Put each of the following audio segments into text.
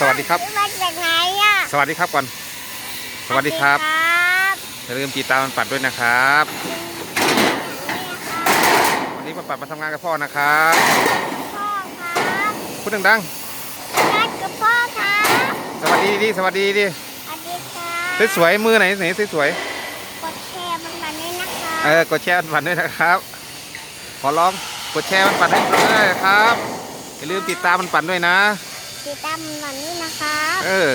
สวัสดีครับ มาจากไหนอะสวัสดีครับก่อนสวัสดีครับสวัสดีครับอย่าลืมติดตามมันปัดด้วยนะครับ วันนี้มันปัดมาทำงานกับพ่อนะครับพ่อครับพูดดังนัดกับพ่อครับๆ สวัสดีดิสวัสดีดิสวัสดีครับสวยๆมือไหนไหนสวยกดแชร์มันมาด้วยนะคะๆเออกดแชร์มันปัดด้วยนะครับ ขอร้องกดแชร์มันปัดให้ด้วยนะครับอย่าลืมติดตามมันปัดด้วยนะ ติดตามมันมาด้วยนะคะเออ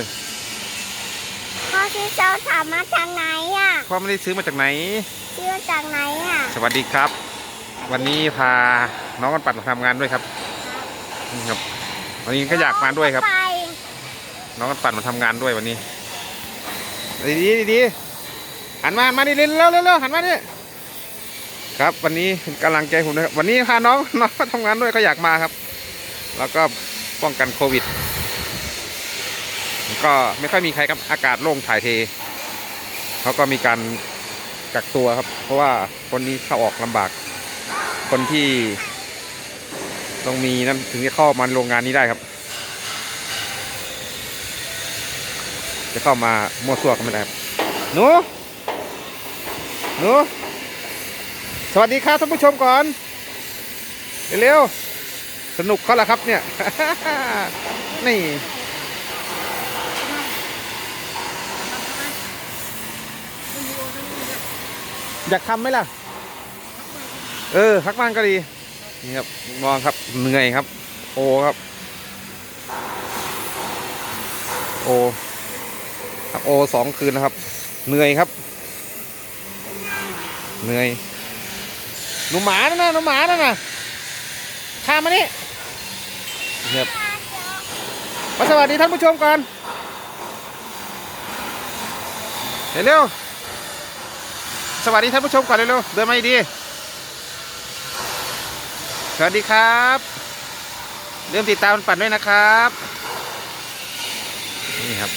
พ่อชื่อเจ้าถามมาจากไหนอะพ่อไม่ได้ซื้อมาจากไหนชื่อมาจากไหนอะ สวัสดีครับ วันนี้พาน้องมันปัดมาทำงานด้วยครับนี่ครับ วันนี้ก็อยากมาด้วยครับไปน้องกันปั่นมาทำงานด้วยวันนี้ ดีดีดีดีหันมา มาดิเร็วเร็วเร็วเร็วหันมาดิครับ วันนี้เป็นกำลังใจผมนะครับวันนี้พาน้องน้องมาทำงานด้วยก็อยากมาครับ แล้วก็ ป้องกันโควิด ก็ไม่ค่อยมีใครครับอากาศโล่งถ่ายเทเขาก็มีการกักตัวครับ เพราะว่าคนนี้เข้าออกลำบาก คนที่ต้องมีนั้นถึงจะเข้ามาโรงงานนี้ได้ครับ จะเข้ามามั่วซั่วกันไม่ได้ครับหนูหนูสวัสดีครับท่านผู้ชมก่อน เร็วๆ สนุกเขาละครับเนี่ย นี่ อยากทำไหมล่ะ เออพักบ้านก็ดี นี่ครับมองครับเหนื่อยครับ โอครับ โอครับโอสองคืนนะครับ เหนื่อยครับ เหนื่อยหนูหมานั่นนะหนูหมานั่นนะข้ามมานี่ เงียบมาสวัสดีท่านผู้ชมก่อนเร็วสวัสดีท่านผู้ชมก่อนเร็วๆเดินมาดีสวัสดีครับเริ่มติดตามปั่นด้วยนะครับ นี่ครับ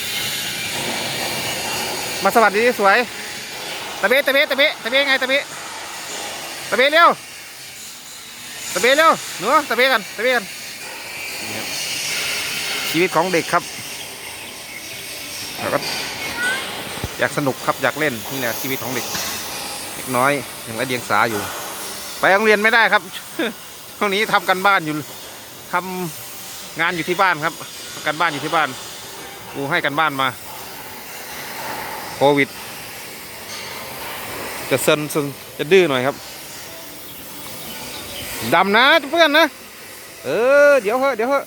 มาสวัสดีสวยตะเบะตะเบะตะเบะตะเบะไงตะเบะตะเบะเร็วตะเบะเร็วหนูตะเบะกันตะเบะกันน ชีวิตของเด็กครับแล้วก็อยากสนุกครับอยากเล่นนี่แหละชีวิตของเด็กเด็กน้อยอยังไรเดียงสาอยู่ ไปโรงเรียนไม่ได้ครับช่วงนี้ทำกันบ้านอยู่ทำงานอยู่ที่บ้านครับกันบ้านอยู่ที่บ้านครูให้กันบ้านมาโควิด จะเซนเซนจะดื้อหน่อยครับดำนะเพื่อนนะ เออ เดี๋ยวเหอะเดี๋ยวเหอะ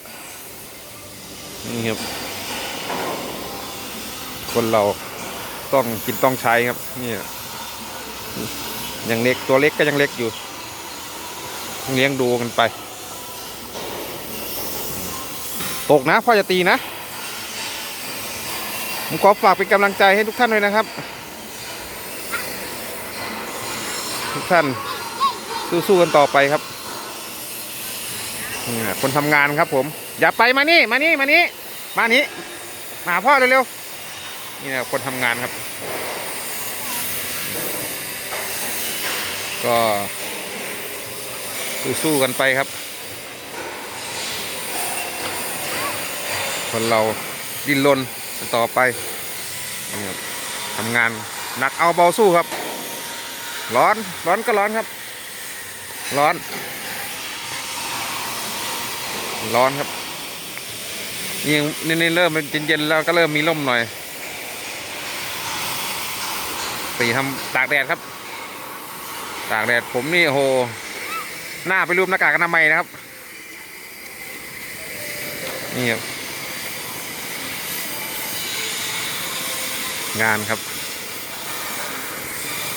นี่ครับ คนเราต้องกินต้องใช้ครับนี่ยังเล็กตัวเล็กก็ยังเล็กอยู่เลี้ยงดูกันไป ตกนะพ่อจะตีนะ ผมขอฝากเป็นกำลังใจให้ทุกท่านด้วยนะครับ ทุกท่านสู้ๆกันต่อไปครับนี่คนทำงานครับผม อย่าไปมานี่ มานี่ มานี่ มานี้มาหาพ่อเร็วๆนี่นะคนทำงานครับ ก็สู้ๆกันไปครับ คนเราดิ้นรนกันต่อไปนี่ครับทำงานหนักเอาเบาสู้ครับ ร้อนร้อนก็ร้อนครับ ร้อน ร้อนครับ ยิ่งนี่เริ่มเย็นๆแล้วก็เริ่มมีร่มหน่อยตีทำตากแดดครับ ตากแดดผมนี่โห หน้าไปรูปหน้ากากอนามัยนะครับ นี่ครับ งานครับ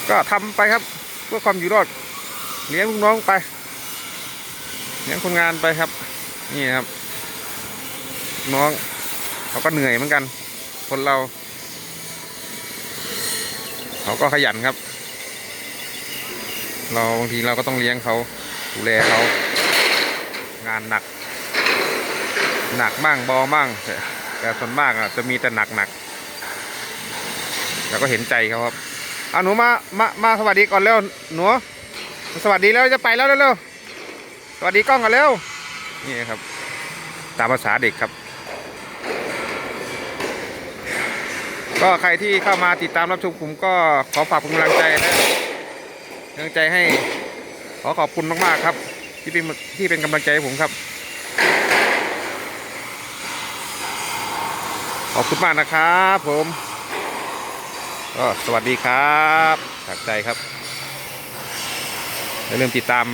ก็ทำไปครับ เพื่อความอยู่รอด เลี้ยงลูกน้องไป เลี้ยงคนงานไปครับ นี่ครับ น้องเขาก็เหนื่อยเหมือนกัน คนเรา เขาก็ขยันครับ เราบางทีเราก็ต้องเลี้ยงเขาดูแลเขางานหนัก หนักบ้างเบาบ้างแต่ส่วนมากอะจะมีแต่หนักหนักแล้วก็เห็นใจเขาครับเอาหนูมามามาสวัสดีก่อนเร็วหนูสวัสดีแล้วจะไปแล้วเร็วสวัสดีกล้องก่อนเร็วนี่ครับ ตามภาษาเด็กครับ ก็ใครที่เข้ามาติดตามรับชมผมก็ขอฝากกำลังใจนะกำลังใจให้ขอขอบคุณมากๆครับ ที่เป็นที่เป็นกำลังใจให้ผมครับ ขอบคุณมากนะครับผมก็สวัสดีครับจากใจครับอย่าลืมติดตาม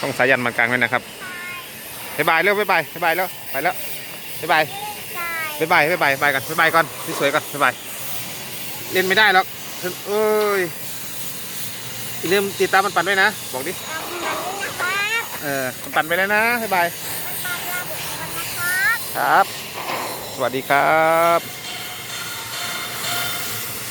ต้องสายันมันกลางไว้นะครับบ๊ายบายเร็วบ๊ายบายบ๊ายบายแล้วไปแล้วบ๊ายบายบ๊ายบายบ๊ายบายบ๊ายบายกันบ๊ายบายก่อนสวยก่อนบ๊ายบาย เล่นไม่ได้หรอกเอ้ยอย่าลืมติดตามมันปั่นด้วยนะ บอกดิ เออมันปั่นไปแล้วนะบ๊ายบาย ครับ สวัสดีครับ